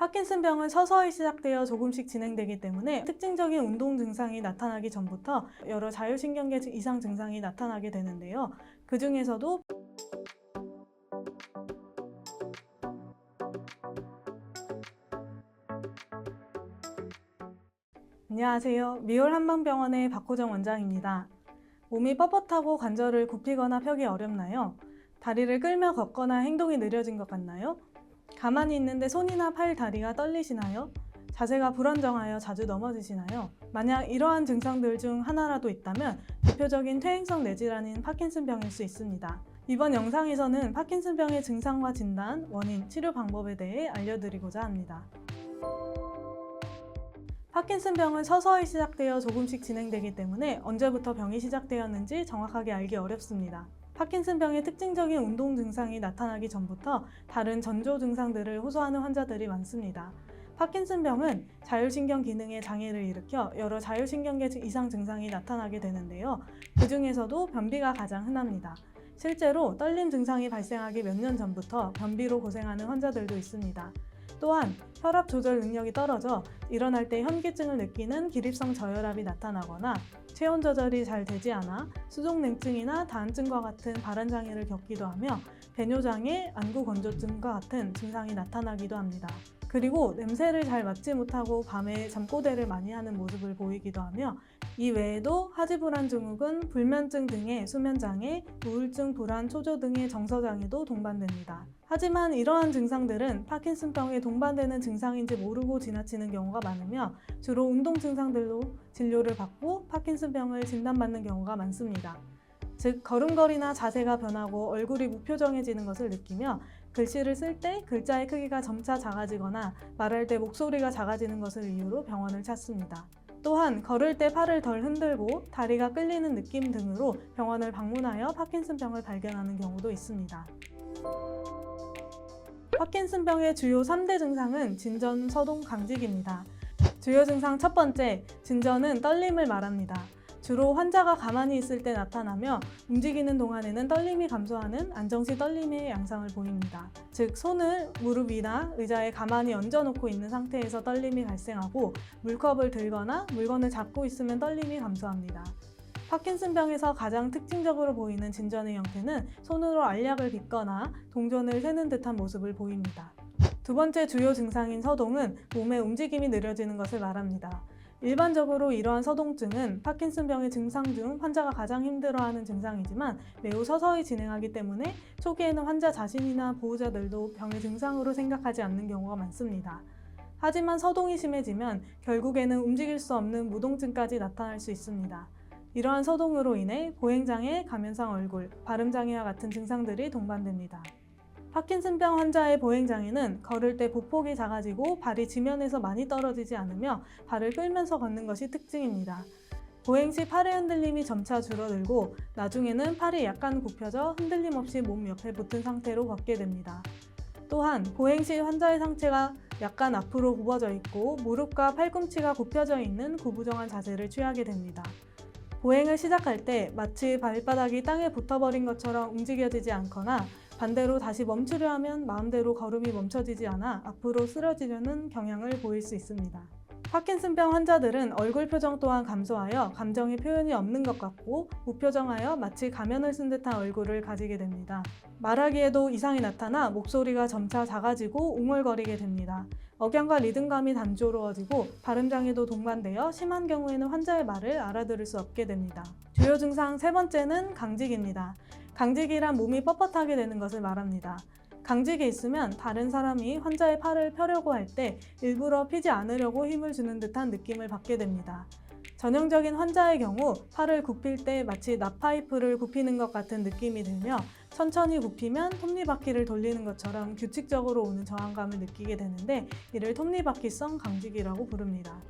파킨슨병은 서서히 시작되어 조금씩 진행되기 때문에 특징적인 운동 증상이 나타나기 전부터 여러 자율신경계 이상 증상이 나타나게 되는데요. 그 중에서도 안녕하세요. 미올 한방병원의 박호정 원장입니다. 몸이 뻣뻣하고 관절을 굽히거나 펴기 어렵나요? 다리를 끌며 걷거나 행동이 느려진 것 같나요? 가만히 있는데 손이나 팔, 다리가 떨리시나요? 자세가 불안정하여 자주 넘어지시나요? 만약 이러한 증상들 중 하나라도 있다면 대표적인 퇴행성 뇌질환인 파킨슨병일 수 있습니다. 이번 영상에서는 파킨슨병의 증상과 진단, 원인, 치료 방법에 대해 알려드리고자 합니다. 파킨슨병은 서서히 시작되어 조금씩 진행되기 때문에 언제부터 병이 시작되었는지 정확하게 알기 어렵습니다. 파킨슨병의 특징적인 운동 증상이 나타나기 전부터 다른 전조 증상들을 호소하는 환자들이 많습니다. 파킨슨병은 자율신경 기능에 장애를 일으켜 여러 자율신경계 이상 증상이 나타나게 되는데요. 그 중에서도 변비가 가장 흔합니다. 실제로 떨림 증상이 발생하기 몇 년 전부터 변비로 고생하는 환자들도 있습니다. 또한 혈압 조절 능력이 떨어져 일어날 때 현기증을 느끼는 기립성 저혈압이 나타나거나 체온 조절이 잘 되지 않아 수족냉증이나 다한증과 같은 발한 장애를 겪기도 하며 배뇨장애, 안구 건조증과 같은 증상이 나타나기도 합니다. 그리고 냄새를 잘 맡지 못하고 밤에 잠꼬대를 많이 하는 모습을 보이기도 하며 이 외에도 하지불안 증후군, 불면증 등의 수면장애, 우울증, 불안, 초조 등의 정서장애도 동반됩니다. 하지만 이러한 증상들은 파킨슨병에 동반되는 증상인지 모르고 지나치는 경우가 많으며 주로 운동 증상들로 진료를 받고 파킨슨병을 진단받는 경우가 많습니다. 즉, 걸음걸이나 자세가 변하고 얼굴이 무표정해지는 것을 느끼며 글씨를 쓸 때 글자의 크기가 점차 작아지거나 말할 때 목소리가 작아지는 것을 이유로 병원을 찾습니다. 또한 걸을 때 팔을 덜 흔들고 다리가 끌리는 느낌 등으로 병원을 방문하여 파킨슨병을 발견하는 경우도 있습니다. 파킨슨병의 주요 3대 증상은 진전, 서동, 강직입니다. 주요 증상 첫 번째, 진전은 떨림을 말합니다. 주로 환자가 가만히 있을 때 나타나며 움직이는 동안에는 떨림이 감소하는 안정시 떨림의 양상을 보입니다. 즉, 손을 무릎이나 의자에 가만히 얹어놓고 있는 상태에서 떨림이 발생하고 물컵을 들거나 물건을 잡고 있으면 떨림이 감소합니다. 파킨슨병에서 가장 특징적으로 보이는 진전의 형태는 손으로 알약을 빚거나 동전을 세는 듯한 모습을 보입니다. 두 번째 주요 증상인 서동은 몸의 움직임이 느려지는 것을 말합니다. 일반적으로 이러한 서동증은 파킨슨병의 증상 중 환자가 가장 힘들어하는 증상이지만 매우 서서히 진행하기 때문에 초기에는 환자 자신이나 보호자들도 병의 증상으로 생각하지 않는 경우가 많습니다. 하지만 서동이 심해지면 결국에는 움직일 수 없는 무동증까지 나타날 수 있습니다. 이러한 서동으로 인해 보행장애, 감염성 얼굴, 발음장애와 같은 증상들이 동반됩니다. 파킨슨병 환자의 보행장애는 걸을 때 보폭이 작아지고 발이 지면에서 많이 떨어지지 않으며 발을 끌면서 걷는 것이 특징입니다. 보행 시 팔의 흔들림이 점차 줄어들고 나중에는 팔이 약간 굽혀져 흔들림 없이 몸 옆에 붙은 상태로 걷게 됩니다. 또한 보행 시 환자의 상체가 약간 앞으로 굽어져 있고 무릎과 팔꿈치가 굽혀져 있는 구부정한 자세를 취하게 됩니다. 보행을 시작할 때 마치 발바닥이 땅에 붙어버린 것처럼 움직여지지 않거나 반대로 다시 멈추려 하면 마음대로 걸음이 멈춰지지 않아 앞으로 쓰러지려는 경향을 보일 수 있습니다. 파킨슨병 환자들은 얼굴 표정 또한 감소하여 감정의 표현이 없는 것 같고 무표정하여 마치 가면을 쓴 듯한 얼굴을 가지게 됩니다. 말하기에도 이상이 나타나 목소리가 점차 작아지고 웅얼거리게 됩니다. 억양과 리듬감이 단조로워지고 발음장애도 동반되어 심한 경우에는 환자의 말을 알아들을 수 없게 됩니다. 주요 증상 세 번째는 강직입니다. 강직이란 몸이 뻣뻣하게 되는 것을 말합니다. 강직이 있으면 다른 사람이 환자의 팔을 펴려고 할 때 일부러 피지 않으려고 힘을 주는 듯한 느낌을 받게 됩니다. 전형적인 환자의 경우 팔을 굽힐 때 마치 나파이프를 굽히는 것 같은 느낌이 들며 천천히 굽히면 톱니바퀴를 돌리는 것처럼 규칙적으로 오는 저항감을 느끼게 되는데 이를 톱니바퀴성 강직이라고 부릅니다.